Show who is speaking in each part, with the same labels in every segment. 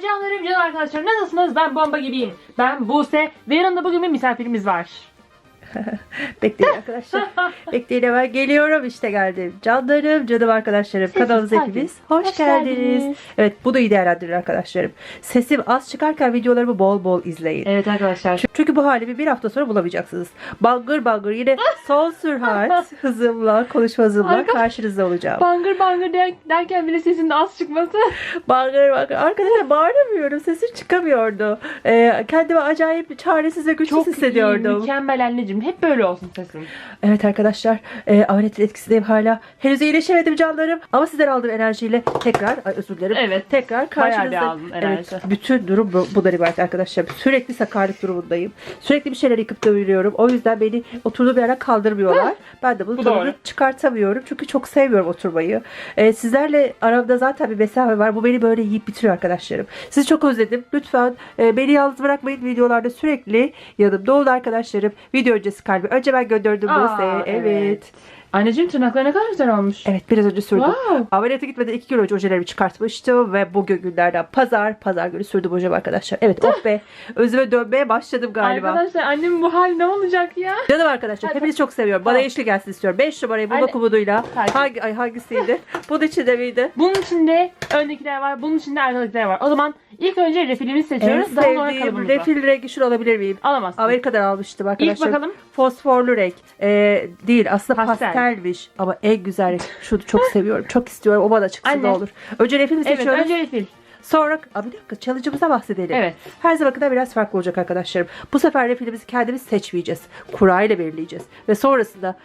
Speaker 1: canlarım canım arkadaşlar nasılsınız? Ben bomba gibiyim. Ben Buse ve yanımda bugün bir misafirimiz var.
Speaker 2: Bekleyin arkadaşlar. Bekleyin hemen geliyorum işte geldim. Canlarım, canım arkadaşlarım.
Speaker 1: Sessiz,
Speaker 2: Kanalımıza hepiniz hoş,
Speaker 1: Hoş
Speaker 2: geldiniz.
Speaker 1: geldiniz.
Speaker 2: Evet bu da iyi değerlendirin arkadaşlarım. Sesim az çıkarken videolarımı bol bol izleyin.
Speaker 1: Evet arkadaşlar.
Speaker 2: Çünkü bu halimi bir hafta sonra bulamayacaksınız. Bangır bangır yine son sürat hızımla, konuşma hızımla
Speaker 1: Arka-
Speaker 2: karşınızda olacağım.
Speaker 1: Bangır bangır der- derken bile sesin de az çıkması.
Speaker 2: Bangır bangır. Arkadaşlar bağıramıyorum. Sesim çıkamıyordu. Ee, kendimi acayip çaresiz ve güçsüz
Speaker 1: Çok iyi,
Speaker 2: hissediyordum.
Speaker 1: mükemmel anneciğim. Hep böyle olsun sesin.
Speaker 2: Evet arkadaşlar e, ahiretin etkisindeyim hala. Henüz iyileşemedim canlarım. Ama sizden aldığım enerjiyle tekrar ay özür dilerim.
Speaker 1: Evet.
Speaker 2: Tekrar
Speaker 1: bir
Speaker 2: karşınızda. Evet, bütün durum bu, bundan ibaret arkadaşlar. Sürekli sakarlık durumundayım. Sürekli bir şeyler yıkıp dövülüyorum. O yüzden beni oturduğum yere kaldırmıyorlar. ben de bunu
Speaker 1: Bu doğru.
Speaker 2: çıkartamıyorum. Çünkü çok sevmiyorum oturmayı. E, sizlerle aramda zaten bir mesafe var. Bu beni böyle yiyip bitiriyor arkadaşlarım. Sizi çok özledim. Lütfen e, beni yalnız bırakmayın videolarda sürekli yanımda olun arkadaşlarım. Video öncesi kalbi. Önce ben gönderdim
Speaker 1: Aa,
Speaker 2: Buse. Evet.
Speaker 1: Anneciğim tırnakları ne kadar güzel olmuş.
Speaker 2: Evet biraz önce sürdüm.
Speaker 1: Wow.
Speaker 2: Ameliyata gitmeden iki gün önce ojelerimi çıkartmıştım ve bugün günlerden pazar, pazar günü sürdüm hocam arkadaşlar. Evet oh be özüme dönmeye başladım galiba.
Speaker 1: Arkadaşlar annemin bu hali ne olacak ya?
Speaker 2: Canım arkadaşlar
Speaker 1: Hadi.
Speaker 2: hepinizi çok seviyorum. Bana
Speaker 1: Tamam.
Speaker 2: eşlik gelsin istiyorum. 5 numarayı bulma umuduyla.
Speaker 1: Hadi.
Speaker 2: Hangi, ay hangisiydi? Bunun içinde miydi?
Speaker 1: Bunun içinde öndekiler var, bunun içinde arkadakiler var. O zaman ilk önce refilimizi
Speaker 2: En
Speaker 1: seçiyoruz. Daha sonra
Speaker 2: sevdiğim
Speaker 1: kalıbımız var.
Speaker 2: refil rengi şunu alabilir miyim?
Speaker 1: Alamazsın.
Speaker 2: Amerika'dan almıştım arkadaşlar.
Speaker 1: İlk bakalım.
Speaker 2: Fosforlu renk. Ee, değil aslında
Speaker 1: Pastel.
Speaker 2: pastelmiş. Ama en güzel renk. Şunu çok seviyorum. Çok istiyorum. O bana çıksın
Speaker 1: Anne.
Speaker 2: ne olur. Önce refil mi
Speaker 1: Evet
Speaker 2: seçiyoruz?
Speaker 1: önce refil.
Speaker 2: Sonra Aa, bir dakika challenge'ımıza bahsedelim.
Speaker 1: Evet.
Speaker 2: Her zamankinden biraz farklı olacak arkadaşlarım. Bu sefer refilimizi kendimiz seçmeyeceğiz. Kura ile belirleyeceğiz. Ve sonrasında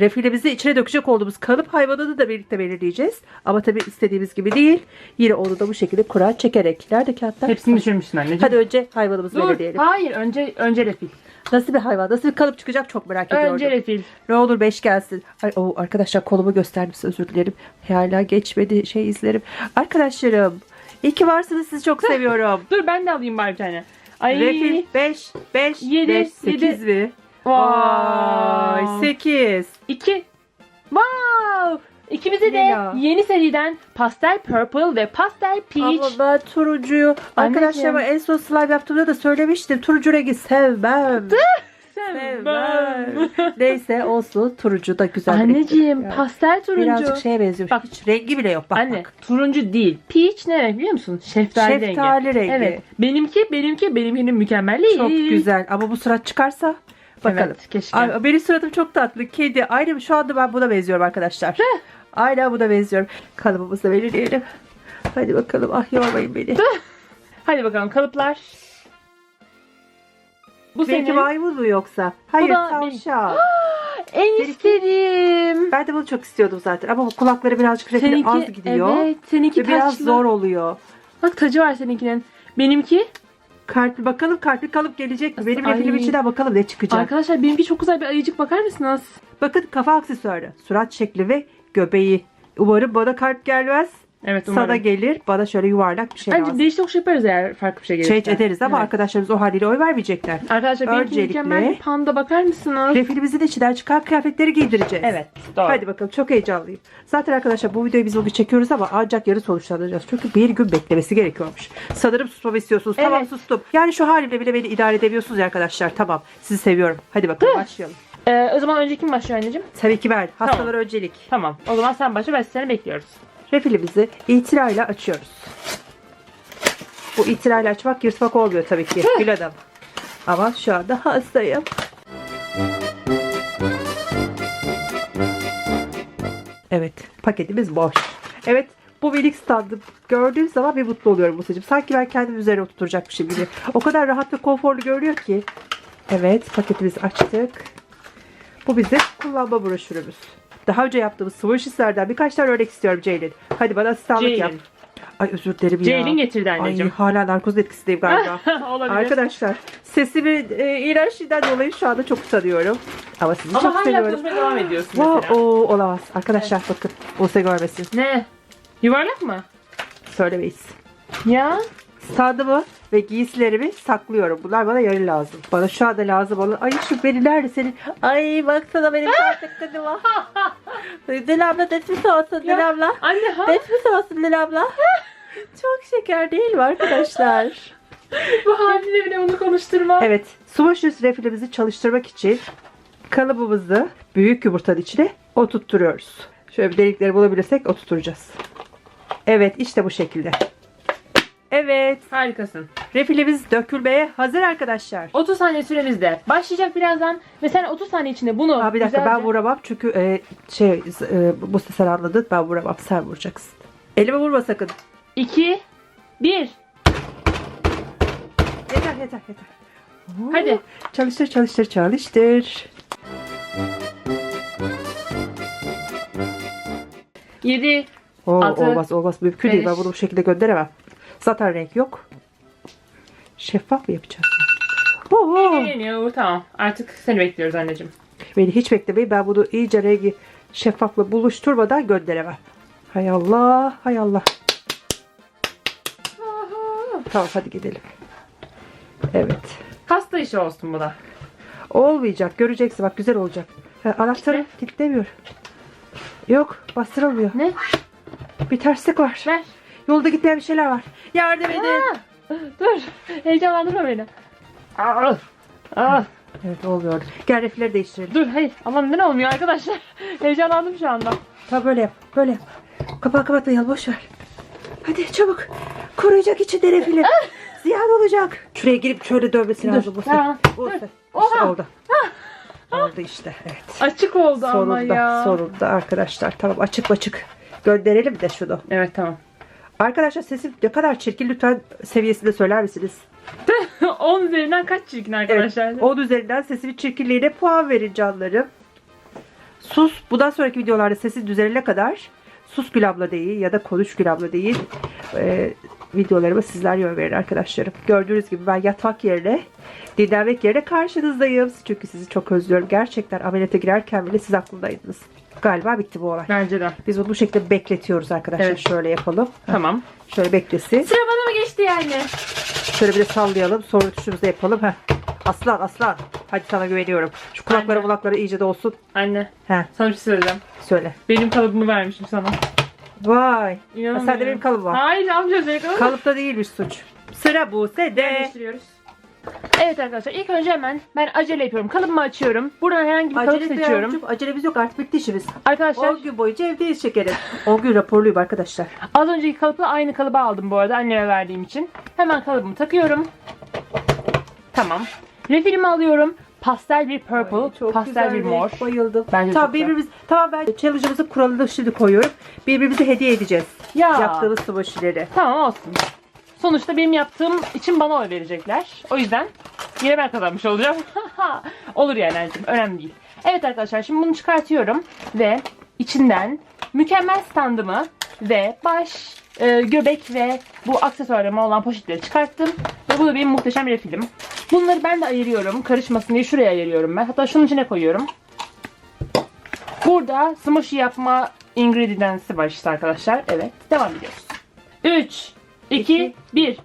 Speaker 2: refilimizi içine dökecek olduğumuz kalıp hayvanını da birlikte belirleyeceğiz. Ama tabii istediğimiz gibi değil. Yine onu da bu şekilde kura çekerek. Nerede kağıtlar?
Speaker 1: Hepsini düşürmüşsün anneciğim.
Speaker 2: Hadi önce hayvanımızı
Speaker 1: Dur.
Speaker 2: belirleyelim.
Speaker 1: Hayır önce önce refil.
Speaker 2: Nasıl bir hayvan, nasıl bir kalıp çıkacak çok merak ediyorum.
Speaker 1: Önce refil.
Speaker 2: Ne olur 5 gelsin. Ay, o, arkadaşlar kolumu göstermişsin özür dilerim. Hala geçmedi şey izlerim. Arkadaşlarım iyi ki varsınız sizi çok seviyorum.
Speaker 1: Dur ben de alayım bari bir tane. Ay.
Speaker 2: Refil 5, 5,
Speaker 1: Yedi,
Speaker 2: 5, 8
Speaker 1: yedi.
Speaker 2: mi? Vay
Speaker 1: Wow.
Speaker 2: 8.
Speaker 1: İki. Wow. İkimize de
Speaker 2: Lila.
Speaker 1: yeni seriden Pastel Purple ve Pastel Peach.
Speaker 2: Ama ben turuncuyu arkadaşlarıma en son slime yaptığımda da söylemiştim. Turuncu rengi sevmem. Sevmem. Neyse olsun turuncu da güzel.
Speaker 1: Anneciğim
Speaker 2: renk.
Speaker 1: pastel turuncu.
Speaker 2: Birazcık şeye benziyor.
Speaker 1: Bak.
Speaker 2: Hiç rengi bile yok. Bak
Speaker 1: Anne
Speaker 2: bak.
Speaker 1: turuncu değil. Peach ne renk biliyor musun? Şeftali,
Speaker 2: Şeftali rengi.
Speaker 1: Evet. Benimki benimki benimkinin mükemmelliği.
Speaker 2: Çok güzel ama bu surat çıkarsa bakalım.
Speaker 1: Evet keşke.
Speaker 2: Ay, benim suratım çok tatlı. Kedi. Aynı şu anda ben buna benziyorum arkadaşlar. Aynen buna benziyorum. Kalıbımızı belirleyelim. Hadi bakalım. Ah yormayın beni.
Speaker 1: Hadi bakalım kalıplar. Bu
Speaker 2: Belki
Speaker 1: senin
Speaker 2: maymun mu yoksa? Hayır
Speaker 1: da
Speaker 2: tavşan.
Speaker 1: en istediğim.
Speaker 2: Ben de bunu çok istiyordum zaten. Ama bu kulakları birazcık refili az gidiyor.
Speaker 1: Evet, seninki
Speaker 2: Ve biraz
Speaker 1: taçlı.
Speaker 2: zor oluyor.
Speaker 1: Bak tacı var seninkinin. Benimki
Speaker 2: Kalpli bakalım kalpli kalıp gelecek mi? Benim
Speaker 1: Ay.
Speaker 2: refilim içinden bakalım ne çıkacak.
Speaker 1: arkadaşlar benimki çok güzel bir ayıcık bakar mısınız?
Speaker 2: Bakın kafa aksesuarı, surat şekli ve göbeği. Umarım bana kalp gelmez.
Speaker 1: Evet umarım.
Speaker 2: Sana gelir. Bana şöyle yuvarlak bir şey
Speaker 1: Bence
Speaker 2: lazım.
Speaker 1: değiş tokuş yaparız eğer farklı bir şey gelirse.
Speaker 2: Change ederiz ama
Speaker 1: Evet.
Speaker 2: arkadaşlarımız o haliyle oy vermeyecekler.
Speaker 1: Arkadaşlar benimki
Speaker 2: Öncelikle-
Speaker 1: mükemmel bir panda bakar mısınız?
Speaker 2: Refilimizin içinden çıkan kıyafetleri giydireceğiz.
Speaker 1: Evet doğru.
Speaker 2: Hadi bakalım çok heyecanlıyım. Zaten arkadaşlar bu videoyu biz bugün çekiyoruz ama ancak yarın sonuçlanacağız. Çünkü bir gün beklemesi gerekiyormuş. Sanırım susmamı istiyorsunuz. Tamam
Speaker 1: Evet.
Speaker 2: sustum. Yani şu halimle bile beni idare edemiyorsunuz ya arkadaşlar. Tamam. Sizi seviyorum. Hadi bakalım başlayalım.
Speaker 1: Ee, o zaman önce kim başlıyor anneciğim?
Speaker 2: Tabii ki ben. Hastalara öncelik.
Speaker 1: Tamam. O zaman sen başla. Biz seni bekliyoruz.
Speaker 2: Refilimizi itirayla açıyoruz. Bu itirayla açmak yırtmak olmuyor tabii ki. Gül adam. Ama şu anda hastayım. Evet. Paketimiz boş. Evet. Bu minik standı gördüğüm zaman bir mutlu oluyorum Musa'cığım. Sanki ben kendim üzerine oturtacakmışım gibi. O kadar rahat ve konforlu görünüyor ki. Evet. Paketimizi açtık. Bu bizim kullanma broşürümüz. Daha önce yaptığımız swatch hislerden birkaç tane örnek istiyorum Ceylin. Hadi bana asistanlık
Speaker 1: Ceylin.
Speaker 2: yap. Ay özür dilerim ya.
Speaker 1: Ceylin getirdi
Speaker 2: Ay
Speaker 1: anneciğim.
Speaker 2: hala narkoz etkisindeyim galiba.
Speaker 1: Olabilir.
Speaker 2: Arkadaşlar sesimin e, iğrençliğinden dolayı şu anda çok utanıyorum. Ama sizi
Speaker 1: Ama
Speaker 2: çok
Speaker 1: hala
Speaker 2: seviyorum.
Speaker 1: konuşmaya devam ediyorsun
Speaker 2: Wow,
Speaker 1: mesela.
Speaker 2: o olamaz. Arkadaşlar bakın. Buse görmesin.
Speaker 1: Ne? Yuvarlak mı?
Speaker 2: Söylemeyiz.
Speaker 1: Ya.
Speaker 2: Standımı ve giysilerimi saklıyorum. Bunlar bana yarın lazım. Bana şu anda lazım olan. Ay şu beni nerede senin? Ay baksana benim artık kızıma. Dil abla desmiş olsun Dil abla.
Speaker 1: Anne ha?
Speaker 2: Desmiş olsun Dil abla. Çok şeker değil mi arkadaşlar?
Speaker 1: Bu haline bile bunu konuşturma.
Speaker 2: Evet, smoothies refilimizi çalıştırmak için kalıbımızı büyük yumurtanın içine oturtturuyoruz. Şöyle bir delikleri bulabilirsek oturtacağız. Evet, işte bu şekilde. Evet,
Speaker 1: Harikasın.
Speaker 2: refilimiz dökülmeye hazır arkadaşlar.
Speaker 1: 30 saniye süremizde başlayacak birazdan ve sen 30 saniye içinde bunu
Speaker 2: Aa, bir dakika
Speaker 1: güzelce-
Speaker 2: ben vuramam çünkü e, şey e, bu sen anladın ben vuramam sen vuracaksın. Elime vurma sakın.
Speaker 1: 2 1
Speaker 2: Yeter yeter yeter. Oo,
Speaker 1: Hadi.
Speaker 2: Çalıştır çalıştır çalıştır.
Speaker 1: 7
Speaker 2: Oo,
Speaker 1: Altı,
Speaker 2: olmaz olmaz mümkün değil ben
Speaker 1: beş.
Speaker 2: bunu bu şekilde gönderemem. Zaten renk yok. Şeffaf mı yapacağız? Oo,
Speaker 1: Geliyor. Tamam. Artık seni bekliyoruz anneciğim.
Speaker 2: beni hiç beklemeyin ben bunu iyice rengi şeffafla buluşturmadan gönderemem. Hay Allah hay Allah. Tamam hadi gidelim. Evet.
Speaker 1: Hasta işi olsun bu da.
Speaker 2: Olmayacak. Göreceksin bak güzel olacak. Ha, anahtarı kilitlemiyor. Yok bastırılmıyor.
Speaker 1: Ne?
Speaker 2: Bir terslik var.
Speaker 1: Ver.
Speaker 2: Yolda gitmeyen bir şeyler var. Yardım edin.
Speaker 1: Aa, dur. Heyecanlandırma beni. Aa, aa,
Speaker 2: Evet olmuyor. Gel refleri değiştirelim.
Speaker 1: dur hayır. Aman ne olmuyor arkadaşlar. Heyecanlandım şu anda.
Speaker 2: Tamam böyle yap. Böyle yap. Kapağı kapatmayalım boş ver. Hadi çabuk. Koruyacak içinde refili. Ziyan olacak. Şuraya girip şöyle dövmesi lazım. Bu
Speaker 1: Tamam.
Speaker 2: Bu
Speaker 1: Dur.
Speaker 2: İşte
Speaker 1: Oha.
Speaker 2: oldu. Oldu işte. Evet.
Speaker 1: Açık oldu ama
Speaker 2: Sonunda,
Speaker 1: ya.
Speaker 2: sonunda arkadaşlar. Tamam açık açık. Gönderelim de şunu.
Speaker 1: Evet tamam.
Speaker 2: Arkadaşlar sesim ne kadar çirkin lütfen seviyesinde söyler misiniz?
Speaker 1: 10 üzerinden kaç çirkin arkadaşlar?
Speaker 2: Evet, 10 üzerinden sesimin çirkinliğine puan verin canlarım. Sus. Bundan sonraki videolarda sesi düzelene kadar sus Gül abla değil ya da konuş Gül abla değil e, videolarıma sizler yön verin arkadaşlarım. Gördüğünüz gibi ben yatmak yerine dinlenmek yerine karşınızdayım. Çünkü sizi çok özlüyorum. Gerçekten ameliyata girerken bile siz aklımdaydınız. Galiba bitti bu olay.
Speaker 1: Bence de.
Speaker 2: Biz bunu bu şekilde bekletiyoruz arkadaşlar.
Speaker 1: Evet.
Speaker 2: Şöyle yapalım.
Speaker 1: Tamam.
Speaker 2: Şöyle beklesin.
Speaker 1: Sıra bana mı geçti yani?
Speaker 2: Şöyle bir de sallayalım. Sonra tuşumuzu yapalım. Heh. Aslan aslan. Hadi sana güveniyorum. Şu kulakları
Speaker 1: Anne.
Speaker 2: kulakları iyice de olsun.
Speaker 1: Anne
Speaker 2: Heh,
Speaker 1: sana bir şey söyleyeceğim.
Speaker 2: söyle.
Speaker 1: Benim kalıbımı vermişim sana.
Speaker 2: Vay. Ha,
Speaker 1: İnanamıyorum.
Speaker 2: sende benim kalıbım var.
Speaker 1: Hayır amca senin kalıbın.
Speaker 2: Kalıpta değilmiş suç. Sıra bu de.
Speaker 1: Değiştiriyoruz. Evet arkadaşlar ilk önce hemen ben acele yapıyorum. Kalıbımı açıyorum. Buradan herhangi bir kalıp
Speaker 2: Acele
Speaker 1: seçiyorum.
Speaker 2: seçiyorum. Acelemiz yok artık bitti işimiz.
Speaker 1: Arkadaşlar
Speaker 2: 10 gün boyunca evdeyiz şekerim. 10 gün raporluyum arkadaşlar.
Speaker 1: az önceki kalıpla aynı kalıbı aldım bu arada anneme verdiğim için. Hemen kalıbımı takıyorum. Tamam. Refilimi alıyorum. Pastel bir purple, pastel bir mor.
Speaker 2: Bayıldım.
Speaker 1: Bence
Speaker 2: tamam
Speaker 1: çok güzel.
Speaker 2: birbirimiz tamam ben challenge'ımızın kuralını şimdi koyuyorum. Birbirimize hediye edeceğiz.
Speaker 1: Ya.
Speaker 2: Yaptığımız smoşileri.
Speaker 1: Tamam olsun. Sonuçta benim yaptığım için bana oy verecekler. O yüzden yine ben kazanmış olacağım. Olur yani anneciğim. Önemli değil. Evet arkadaşlar şimdi bunu çıkartıyorum. Ve içinden mükemmel standımı ve baş, e, göbek ve bu aksesuarlarıma olan poşetleri çıkarttım. Ve bu da benim muhteşem film. Bunları ben de ayırıyorum. Karışmasın diye şuraya ayırıyorum ben. Hatta şunun içine koyuyorum. Burada smoshi yapma ingredients'i var işte arkadaşlar. Evet. Devam ediyoruz. 3, 2, 1.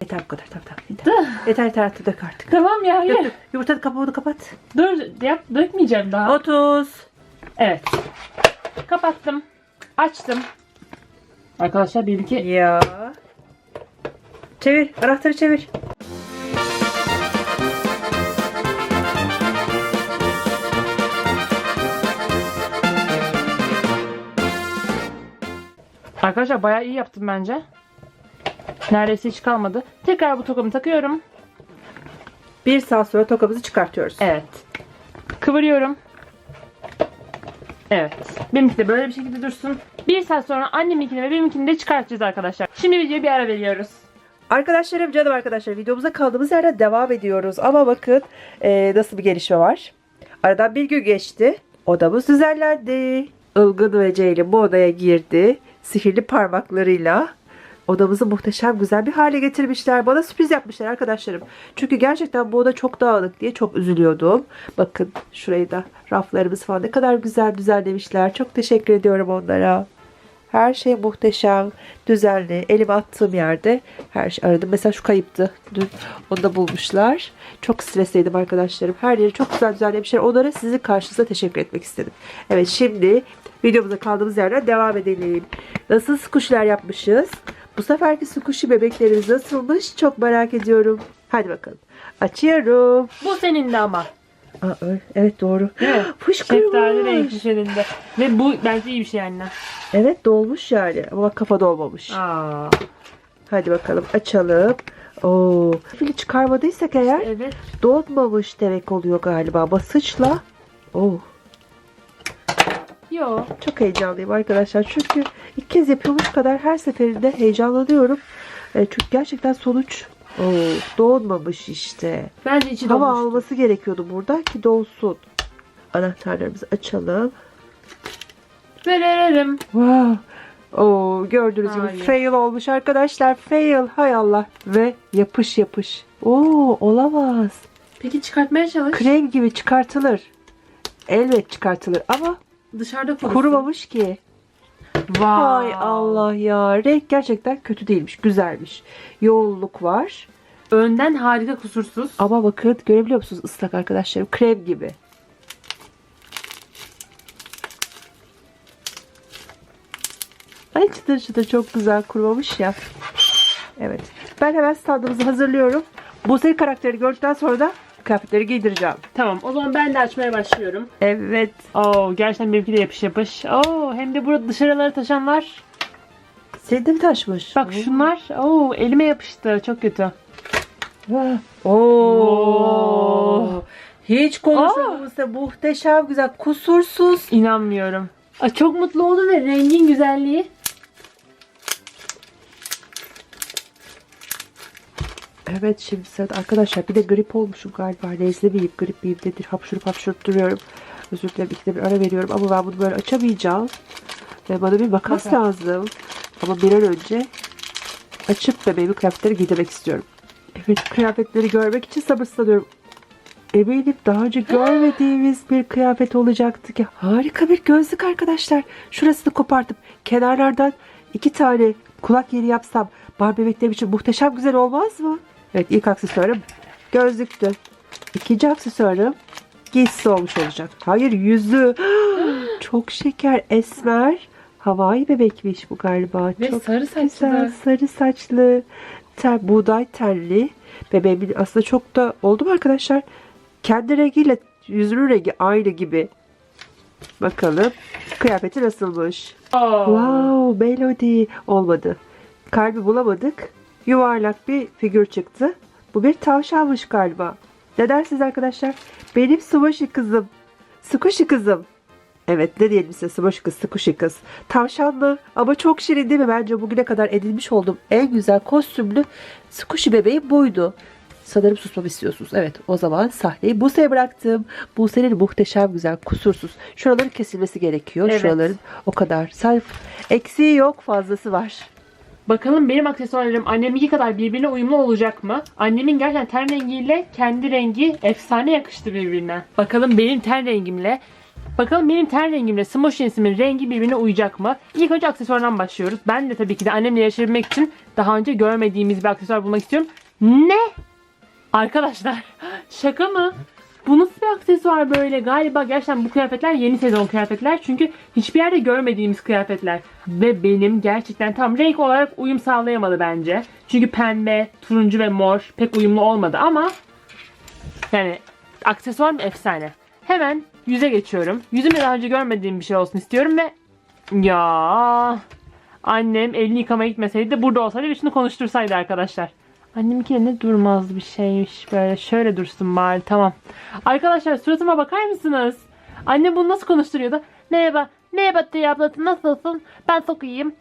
Speaker 2: Yeter bu kadar tamam tamam. Yeter yeter, yeter artık dök artık.
Speaker 1: Tamam ya hayır.
Speaker 2: Dök. Yumurtanın kabuğunu kapat.
Speaker 1: Dur yap dökmeyeceğim daha.
Speaker 2: 30.
Speaker 1: Evet. Kapattım. Açtım. Arkadaşlar benimki
Speaker 2: Ya. Çevir. Anahtarı çevir.
Speaker 1: Arkadaşlar bayağı iyi yaptım bence. Neredeyse hiç kalmadı. Tekrar bu tokamı takıyorum.
Speaker 2: Bir saat sonra tokamızı çıkartıyoruz.
Speaker 1: Evet. Kıvırıyorum. Evet. Benimki de böyle bir şekilde dursun. Bir saat sonra anneminkini ve benimkini de çıkartacağız arkadaşlar. Şimdi videoya bir ara veriyoruz.
Speaker 2: Arkadaşlarım canım arkadaşlar videomuza kaldığımız yerden devam ediyoruz. Ama bakın e, nasıl bir gelişme var. Aradan bir gün geçti. Odamız düzenlendi. Ilgın ve Ceylin bu odaya girdi. Sihirli parmaklarıyla odamızı muhteşem güzel bir hale getirmişler. Bana sürpriz yapmışlar arkadaşlarım. Çünkü gerçekten bu oda çok dağınık diye çok üzülüyordum. Bakın şurayı da raflarımız falan ne kadar güzel düzenlemişler. Çok teşekkür ediyorum onlara. Her şey muhteşem, düzenli. Elime attığım yerde her şey aradım. Mesela şu kayıptı. Dün onu da bulmuşlar. Çok stresliydim arkadaşlarım. Her yeri çok güzel düzenlemişler. Onlara sizin karşınızda teşekkür etmek istedim. Evet şimdi videomuza kaldığımız yerden devam edelim. Nasıl kuşlar yapmışız? Bu seferki sukuşi bebeklerimiz nasılmış? Çok merak ediyorum. Hadi bakalım. Açıyorum.
Speaker 1: Bu senin de ama.
Speaker 2: Aa, evet doğru.
Speaker 1: Mi? Şeftali renkli
Speaker 2: Fışkırmış.
Speaker 1: senin de. Ve bu bence iyi bir şey anne.
Speaker 2: Evet dolmuş yani ama kafa dolmamış.
Speaker 1: Aa.
Speaker 2: Hadi bakalım açalım. Oo, fili çıkarmadıysak eğer
Speaker 1: Evet.
Speaker 2: dolmamış demek oluyor galiba. Basınçla. Oo,
Speaker 1: Yo.
Speaker 2: çok heyecanlıyım arkadaşlar. Çünkü ilk kez yapılmış kadar her seferinde heyecanlanıyorum. E, çünkü gerçekten sonuç Oo, dolmamış işte.
Speaker 1: Bence içi
Speaker 2: Hava
Speaker 1: dolmuştu.
Speaker 2: alması gerekiyordu burada ki dolsun. Anahtarlarımızı açalım.
Speaker 1: Verelim.
Speaker 2: Wow. Oo, gördüğünüz gibi
Speaker 1: Hayır.
Speaker 2: fail olmuş arkadaşlar. Fail. Hay Allah. Ve yapış yapış. Oo, olamaz.
Speaker 1: Peki çıkartmaya çalış.
Speaker 2: Krem gibi çıkartılır. Elbet çıkartılır ama
Speaker 1: Dışarıda kurusun.
Speaker 2: kurumamış ki.
Speaker 1: Wow.
Speaker 2: Hay Allah ya. Renk gerçekten kötü değilmiş. Güzelmiş. Yoğunluk var.
Speaker 1: Önden harika kusursuz.
Speaker 2: Ama bakın görebiliyor musunuz ıslak arkadaşlarım? Krem gibi. Ay çıtır çıtır çok güzel kurumamış ya. Evet. Ben hemen standımızı hazırlıyorum. Buse karakteri gördükten sonra da kıyafetleri giydireceğim.
Speaker 1: Tamam o zaman ben de açmaya başlıyorum.
Speaker 2: Evet.
Speaker 1: Oo gerçekten benimki de yapış yapış. Oo hem de burada dışarılara taşanlar.
Speaker 2: Senin de mi taşmış?
Speaker 1: Bak şunlar. Oo elime yapıştı. Çok kötü.
Speaker 2: Oo.
Speaker 1: Oo.
Speaker 2: Hiç konuşmadım Buse. Muhteşem güzel. Kusursuz.
Speaker 1: İnanmıyorum. Aa, çok mutlu oldum ve rengin güzelliği.
Speaker 2: Evet şimdi sırada arkadaşlar bir de grip olmuşum galiba. Nezle miyim, grip miyim nedir? Hapşurup hapşurup duruyorum. Özür dilerim ikide bir ara veriyorum ama ben bunu böyle açamayacağım. Ve bana bir makas
Speaker 1: Makas.
Speaker 2: lazım. Ama bir an önce açıp bebeğimi kıyafetleri giydirmek istiyorum. Evet kıyafetleri görmek için sabırsızlanıyorum. Eminim daha önce görmediğimiz bir kıyafet olacaktı ki. Harika bir gözlük arkadaşlar. Şurasını kopartıp kenarlardan iki tane kulak yeri yapsam Barbie bebeklerim için muhteşem güzel olmaz mı? Evet ilk aksesuarım gözlüktü. İkinci aksesuarım giysisi olmuş olacak. Hayır yüzü. Çok şeker esmer. Havai bebekmiş bu galiba.
Speaker 1: Ve
Speaker 2: Çok
Speaker 1: sarı saçlı
Speaker 2: güzel, sarı saçlı, ter, buğday tenli. Bebeğimin aslında çok da oldu mu arkadaşlar? Kendi rengiyle yüzünün rengi aynı gibi. Bakalım kıyafeti nasılmış?
Speaker 1: Oo.
Speaker 2: Wow, Melody olmadı. Kalbi bulamadık. Yuvarlak bir figür çıktı. Bu bir tavşanmış galiba. Ne dersiniz arkadaşlar? Benim Squishy kızım. Squishy kızım. Evet ne diyelim size Squishy kız, Squishy kız. Tavşanlı ama çok şirin değil mi? Bence bugüne kadar edinmiş olduğum en güzel kostümlü Squishy bebeğim buydu. Sanırım susmamı istiyorsunuz. Evet o zaman sahneyi Buse'ye bıraktım. Buse'nin muhteşem güzel kusursuz. Şuraların kesilmesi gerekiyor.
Speaker 1: Evet.
Speaker 2: Şuraların o kadar. Sarf eksiği yok fazlası var.
Speaker 1: Bakalım benim aksesuarlarım anneminki kadar birbirine uyumlu olacak mı? Annemin gerçekten ten rengiyle kendi rengi efsane yakıştı birbirine. Bakalım benim ten rengimle Bakalım benim ten rengimle Smosh Jeans'imin rengi birbirine uyacak mı? İlk önce aksesuardan başlıyoruz. Ben de tabii ki de annemle yarışabilmek için daha önce görmediğimiz bir aksesuar bulmak istiyorum. Ne? Arkadaşlar şaka mı? Bu nasıl bir aksesuar böyle? Galiba gerçekten bu kıyafetler yeni sezon kıyafetler. Çünkü hiçbir yerde görmediğimiz kıyafetler. Ve benim gerçekten tam renk olarak uyum sağlayamadı bence. Çünkü pembe, turuncu ve mor pek uyumlu olmadı ama yani aksesuar efsane. Hemen yüze geçiyorum. Yüzümde daha önce görmediğim bir şey olsun istiyorum ve ya annem elini yıkamaya gitmeseydi burada olsaydı ve şunu konuştursaydı arkadaşlar. Anneminki de ne durmaz bir şeymiş böyle. Şöyle dursun bari tamam. Arkadaşlar suratıma bakar mısınız? Anne bunu nasıl konuşturuyordu? Merhaba. Merhaba Tiye ablası nasılsın? Ben çok iyiyim.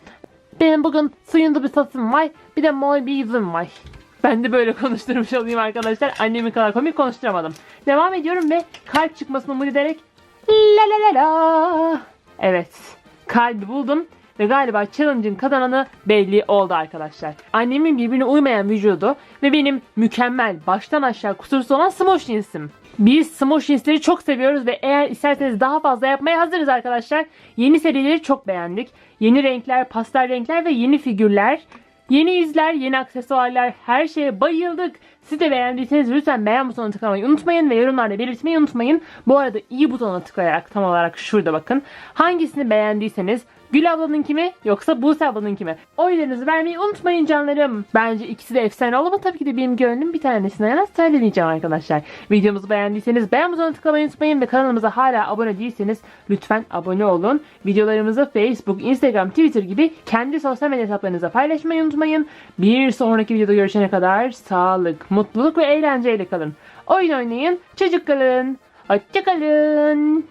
Speaker 1: Benim bugün suyunda bir saçım var. Bir de mor bir yüzüm var. Ben de böyle konuşturmuş olayım arkadaşlar. Annemin kadar komik konuşturamadım. Devam ediyorum ve kalp çıkmasını umut ederek la la la la. Evet. Kalbi buldum. Ve galiba challenge'ın kazananı belli oldu arkadaşlar. Annemin birbirine uymayan vücudu ve benim mükemmel baştan aşağı kusursuz olan Smosh Jeans'im. Biz Smoshens'leri çok seviyoruz ve eğer isterseniz daha fazla yapmaya hazırız arkadaşlar. Yeni serileri çok beğendik. Yeni renkler, pastel renkler ve yeni figürler. Yeni yüzler, yeni aksesuarlar, her şeye bayıldık. Siz de beğendiyseniz lütfen beğen butonuna tıklamayı unutmayın ve yorumlarda belirtmeyi unutmayın. Bu arada iyi butonuna tıklayarak tam olarak şurada bakın. Hangisini beğendiyseniz Gül ablanınki mi yoksa Buse ablanınki mi? Oylarınızı vermeyi unutmayın canlarım. Bence ikisi de efsane oldu ama tabii ki de benim gönlüm bir tanesine yana söylemeyeceğim arkadaşlar. Videomuzu beğendiyseniz beğen butonuna tıklamayı unutmayın ve kanalımıza hala abone değilseniz lütfen abone olun. Videolarımızı Facebook, Instagram, Twitter gibi kendi sosyal medya hesaplarınıza paylaşmayı unutmayın. Bir sonraki videoda görüşene kadar sağlık, mutluluk ve eğlenceyle kalın. Oyun oynayın, çocuk kalın. Hoşçakalın.